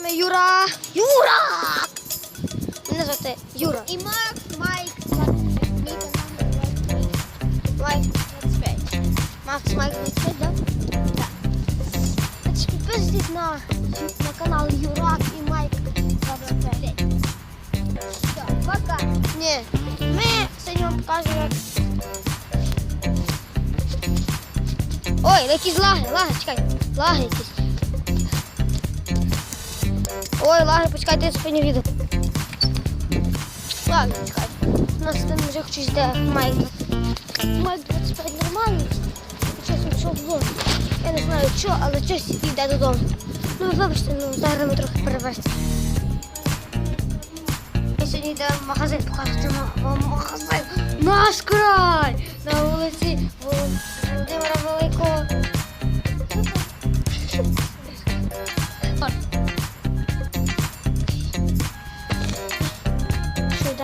вами Юра. Юра! Мене звати Юра. І Макс, Майк, 25. Мій канал Лайк. 25. Макс Майк 25, да? Так. Значить, підписуйтесь на, на канал Юрак і Майк 25. Все, пока. Ні, ми сьогодні вам покажемо, як... Ой, якісь лаги, лаги, чекай, лаги якісь. Ой, лаги, почекайте, я зупиню відео. Лаги, чекай. У нас там вже хтось йде Майк. Майк 25 нормальний. Щось пішов вдома. Я не знаю що, але щось йде додому. Ну, вибачте, ну зараз ми трохи перевести. Ми сьогодні йдемо в магазин, покажете вам магазин. Наш край! На вулиці Воло- Володимира Великого.